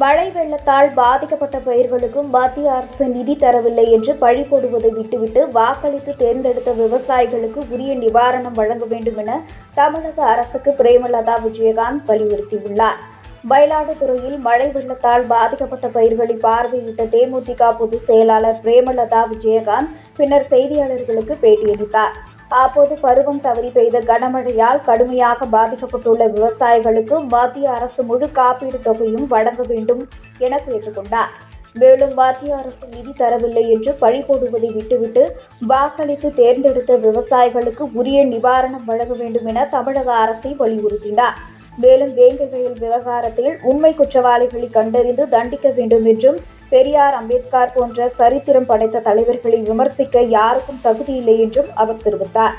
மழை வெள்ளத்தால் பாதிக்கப்பட்ட பயிர்களுக்கும் மத்திய அரசு நிதி தரவில்லை என்று பழி போடுவதை விட்டுவிட்டு வாக்களித்து தேர்ந்தெடுத்த விவசாயிகளுக்கு உரிய நிவாரணம் வழங்க வேண்டும் என தமிழக அரசுக்கு பிரேமலதா விஜயகாந்த் வலியுறுத்தியுள்ளார். மயிலாடுதுறையில் மழை வெள்ளத்தால் பாதிக்கப்பட்ட பயிர்களை பார்வையிட்ட தேமுதிக பொதுச் செயலாளர் பிரேமலதா விஜயகாந்த் பின்னர் செய்தியாளர்களுக்கு பேட்டியளித்தார். அப்போது பருவம் தவறி பெய்த கனமழையால் கடுமையாக பாதிக்கப்பட்டுள்ள விவசாயிகளுக்கு மத்திய அரசு முழு காப்பீடு தொகையும் வழங்க வேண்டும் என கேட்டுக்கொண்டார். மேலும் மத்திய அரசு நிதி தரவில்லை என்று பழி போடுவதை விட்டுவிட்டு வாக்களித்து தேர்ந்தெடுத்த விவசாயிகளுக்கு உரிய நிவாரணம் வழங்க வேண்டும் என தமிழக அரசை வலியுறுத்தினார். மேலும் வேங்கை வயல் விவகாரத்தில் உண்மை குற்றவாளிகளை கண்டறிந்து தண்டிக்க வேண்டும் என்றும் பெரியார் அம்பேத்கர் போன்ற சரித்திரம் படைத்த தலைவர்களை விமர்சிக்க யாருக்கும் தகுதியில்லை என்றும் அவர் தெரிவித்தார்.